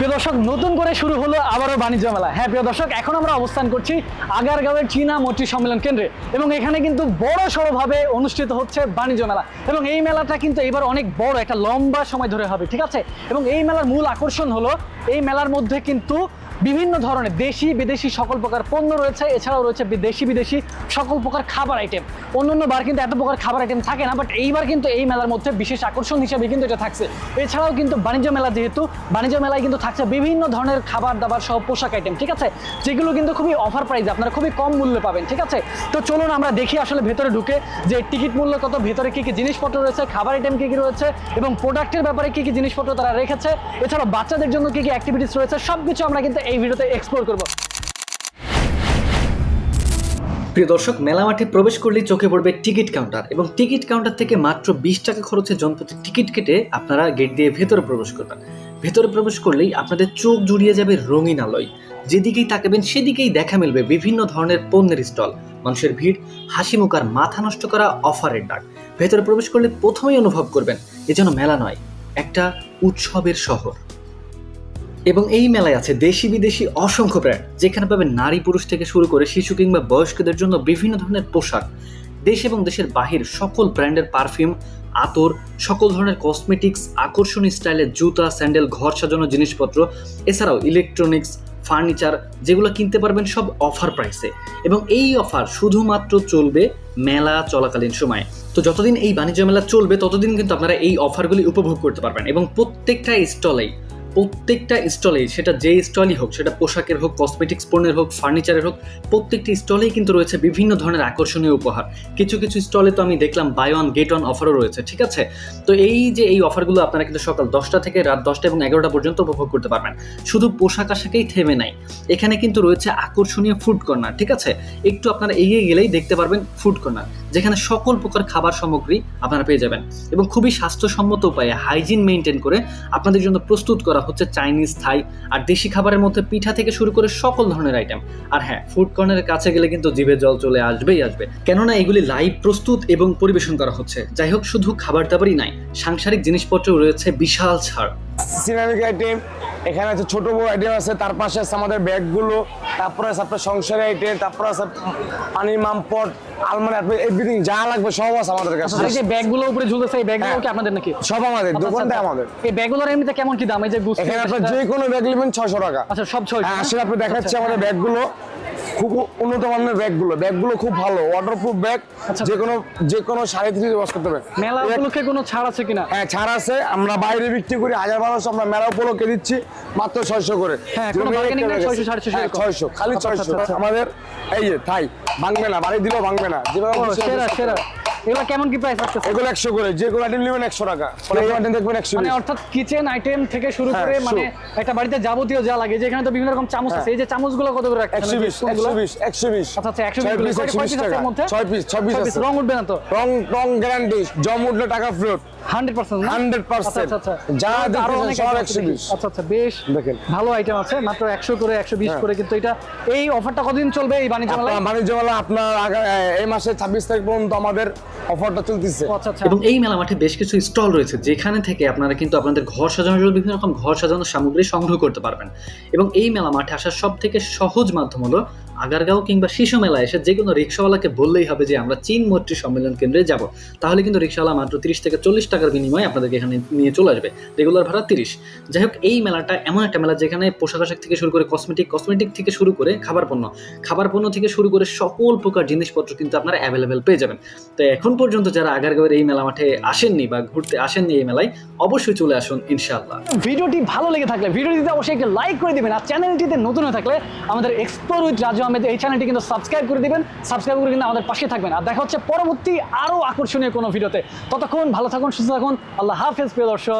প্রিয় দর্শক, নতুন করে শুরু হলো আবারও বাণিজ্য মেলা। হ্যাঁ প্রিয় দর্শক, এখন আমরা অবস্থান করছি আগারগাঁওয়ের চীনা মৈত্রী সম্মেলন কেন্দ্রে এবং এখানে কিন্তু বড় সড়োভাবে অনুষ্ঠিত হচ্ছে বাণিজ্য মেলা। এবং এই মেলাটা কিন্তু এবার অনেক বড়, একটা লম্বা সময় ধরে হবে, ঠিক আছে? এবং এই মেলার মূল আকর্ষণ হলো, এই মেলার মধ্যে কিন্তু বিভিন্ন ধরনের দেশি, বিদেশি সকল প্রকার পণ্য রয়েছে। এছাড়াও রয়েছে দেশি, বিদেশি সকল প্রকার খাবার আইটেম অন্যান্য বার কিন্তু এত প্রকার খাবার আইটেম থাকে না বাট এইবার কিন্তু এই মেলার মধ্যে বিশেষ আকর্ষণ হিসেবে কিন্তু এটা থাকছে। এছাড়াও কিন্তু বাণিজ্য মেলা যেহেতু, বাণিজ্য মেলায় কিন্তু থাকছে বিভিন্ন ধরনের খাবার দাবার সহ পোশাক আইটেম ঠিক আছে? যেগুলো কিন্তু খুবই অফার প্রাইসে আপনারা খুবই কম মূল্যে পাবেন, ঠিক আছে? তো চলুন আমরা দেখি আসলে ভেতরে ঢুকে যে টিকিট মূল্য কত, ভেতরে কি কি জিনিসপত্র রয়েছে, খাবার আইটেম কি কি রয়েছে, এবং প্রোডাক্টের ব্যাপারে কি কি জিনিসপত্র তারা রেখেছে। এছাড়াও বাচ্চাদের জন্য কি কি অ্যাক্টিভিটিস রয়েছে সব কিছু আমরা কিন্তু এই ভিডিওতে এক্সপ্লোর করব। প্রিয় দর্শক, মেলা মাঠে প্রবেশ করলেই চোখে পড়বে টিকিট কাউন্টার এবং টিকিট কাউন্টার থেকে মাত্র বিশ টাকা খরচে জনপ্রতি টিকিট কেটে আপনারা গেট দিয়ে ভেতরে প্রবেশ করবেন। ভেতরে প্রবেশ করলেই আপনাদের চোখ জুড়িয়ে যাবে রঙিন আলোয়। যেদিকেই তাকাবেন, সেদিকেই দেখা মিলবে বিভিন্ন ধরনের পণ্যের স্টল। মানুষের ভিড়, হাসি মুখ আর মাথা নষ্ট করা অফারের ডাক। ভেতরে প্রবেশ করলে প্রথমেই অনুভব করবেন, এ যেন মেলা নয়, একটা উৎসবের শহর। এবং এই মেলায় আছে দেশি বিদেশি অসংখ্য ব্র্যান্ড যেখানে পাবে নারী পুরুষ থেকে শুরু করে শিশু কিংবা বয়স্কদের জন্য বিভিন্ন ধরনের পোশাক। দেশ এবং দেশের বাহির সকল ব্র্যান্ডের পারফিউম, আতর, সকল ধরনের কসমেটিক্স আকর্ষণীয় স্টাইলের জুতা, স্যান্ডেল, ঘর সাজানোর জিনিসপত্র, এছাড়াও ইলেকট্রনিক্স ফার্নিচার যেগুলো কিনতে পারবেন সব অফার প্রাইসে এবং এই অফার শুধুমাত্র চলবে মেলা চলাকালীন সময়। তো যতদিন এই বাণিজ্য মেলা চলবে, ততদিন কিন্তু আপনারা এই অফারগুলি উপভোগ করতে পারবেন এবং প্রত্যেকটা স্টলেই প্রত্যেকটা স্টলেই, সেটা যে স্টলই হোক, সেটা পোশাকের হোক কসমেটিক্স পণ্যের হোক ফার্নিচারের হোক, প্রত্যেকটি স্টলেই কিন্তু রয়েছে বিভিন্ন ধরনের আকর্ষণীয় উপহার। কিছু কিছু স্টলে তো আমি দেখলাম বাই ওয়ান গেট ওয়ান অফারও রয়েছে, ঠিক আছে? তো এই যে এই অফারগুলো আপনারা কিন্তু সকাল দশটা থেকে রাত দশটা এবং এগারোটা পর্যন্ত উপভোগ করতে পারবেন। শুধু পোশাক আশাকেই থেমে নাই। এখানে কিন্তু রয়েছে আকর্ষণীয় ফুড কর্নার ঠিক আছে? একটু আপনারা এগিয়ে গেলেই দেখতে পারবেন ফুড কর্নার যেখানে সকল প্রকার খাবার সামগ্রী আপনারা পেয়ে যাবেন এবং খুবই স্বাস্থ্যসম্মত উপায়ে হাইজিন মেনটেন করে আপনাদের জন্য প্রস্তুত করা হচ্ছে চাইনিজ থাই আর দেশি খাবারের মধ্যে পিঠা থেকে শুরু করে সকল ধরনের আইটেম আর হ্যাঁ ফুড কর্নারের কাছে গেলে কিন্তু জিভে জল চলে আসবেই আসবে। কেননা এগুলি লাইভ প্রস্তুত এবং পরিবেশন করা হচ্ছে। যাই হোক, শুধু খাবার দাবারই নাই, সাংসারিক জিনিসপত্র রয়েছে বিশাল ছাড়। সিনামিক আইটেম এখানে আছে ছোট বড় আইটেম আছে তার পাশে আছে আমাদের ব্যাগগুলো তারপরে আছে আপনার সংসারের আইটেম তারপরে আছে পানির মামপট আলমারি এভরিথিং যা লাগবে সব আছে আমাদের কাছে। আর এই যে ব্যাগগুলো উপরে ঝুলতেছে এই ব্যাগগুলো কি আপনাদের নাকি? সব আমাদের আচ্ছা, দোকানটা আচ্ছা। আমাদের। এই ব্যাগগুলোর এমনিতে কেমন কি দাম? এই যে গুছতে এখানে আপনার যে কোনো ব্যাগ নেবেন টাকা। আচ্ছা সব হ্যাঁ আসলে আপনি দেখাচ্ছি আমাদের ব্যাগগুলো। খুব উন্নত মানের ব্যাগগুলো। ব্যাগগুলো খুব ভালো ওয়াটারপ্রুফ ব্যাগ। যে কোনো যে কোনো সাড়ে তিরিশ বস করতে হবে মেলা উপলক্ষে কোনো ছাড় আছে কিনা? হ্যাঁ ছাড় আছে। আমরা বাইরে বিক্রি করি হাজার বারোশো আমরা মেলা উপলক্ষে দিচ্ছি মাত্র ছয়শো করে। হ্যাঁ, কোনো bargaining নেই, 600, 650 হ্যাঁ। ছয়শো খালি আচ্ছা, ছয়শো। আচ্ছা, আচ্ছা। আমাদের এই যে থাই ভাঙবে না বাড়ি দিলেও ভাঙবে না। যেভাবে সেরা সেরা। এগুলো কেমন কি প্রাইস আসছে এগুলো একশো করে যে কোনো আইটেম নেবেন একশো টাকা। এই আইটেম দেখবেন একশো মানে অর্থাৎ কিচেন আইটেম থেকে শুরু হ্যাঁ, করে মানে একটা বাড়িতে যাবতীয় যা লাগে যেখানে তো বিভিন্ন রকম চামচ আছে এই যে চামচগুলো কত করে রাখছেন? একশো বিশ একশো বিশ একশো বিশ। আচ্ছা আচ্ছা একশো ছয় বিশ piece, একশো বিশ টাকা। ছয় পিস ছয় পিস আছে। রং উঠবে না তো? রং রং গ্যারান্টি জম উঠলে টাকা হান্ড্রেড পার্সেন্ট 100% আচ্ছা আচ্ছা যা আরও অনেক সব item আছে 120 আচ্ছা আচ্ছা বেশ দেখেন। ভালো আইটেম আছে। মাত্র একশো করে একশো বিশ হ্যাঁ। করে কিন্তু এটা এই অফারটা কতদিন চলবে এই বাণিজ্য আপনার বাণিজ্য মেলা আপনার এই মাসের ছাব্বিশ তারিখ পর্যন্ত আমাদের অফারটা চলতেছে। আচ্ছা আচ্ছা। এবং এই মেলা মাঠে বেশ কিছু স্টল রয়েছে যেখানে থেকে আপনারা কিন্তু আপনাদের ঘর সাজানোর জন্য বিভিন্ন রকম ঘর সাজানোর সামগ্রী সংগ্রহ করতে পারবেন। এবং এই মেলা মাঠে আসার সব থেকে সহজ মাধ্যম হলো আগারগাঁও কিংবা শিশু মেলা এসে যে কোনো রিক্সাওয়ালাকে বললেই হবে যে, আমরা চীন মৈত্রী সম্মেলন কেন্দ্রে যাব। তাহলে কিন্তু রিক্সাওয়ালা মাত্র তিরিশ থেকে চল্লিশ টাকার বিনিময়ে আপনাদেরকে এখানে নিয়ে চলে আসবে। রেগুলার ভাড়া তিরিশ। যাই হোক, এই মেলাটা এমন একটা মেলা যেখানে পোশাক আশাক থেকে শুরু করে কসমেটিক কসমেটিক থেকে শুরু করে খাবার পণ্য খাবার পণ্য থেকে শুরু করে সকল প্রকার জিনিসপত্র কিন্তু আপনারা অ্যাভেলেবেল পেয়ে যাবেন। তো এখন পর্যন্ত যারা আগারগাঁওয়ের এই মেলা মাঠে আসেননি বা ঘুরতে আসেননি এই মেলায়, অবশ্যই চলে আসুন, ইনশাআল্লাহ। ভিডিওটি ভালো লেগে থাকলে, ভিডিওটিতে অবশ্যই একটা লাইক করে দিবেন। আর চ্যানেলটিতে নতুন হয়ে থাকলে আমাদের এক্সপ্লোর উইথ রাজু আহমেদ এই চ্যানেলটি কিন্তু সাবস্ক্রাইব করে দিবেন সাবস্ক্রাইব করে কিন্তু আমাদের পাশে থাকবেন। আর দেখা হচ্ছে পরবর্তী আরও আকর্ষণীয় কোনো ভিডিওতে। ততক্ষণ ভালো থাকুন, সুস্থ থাকুন। আল্লাহ হাফেজ, প্রিয় দর্শক।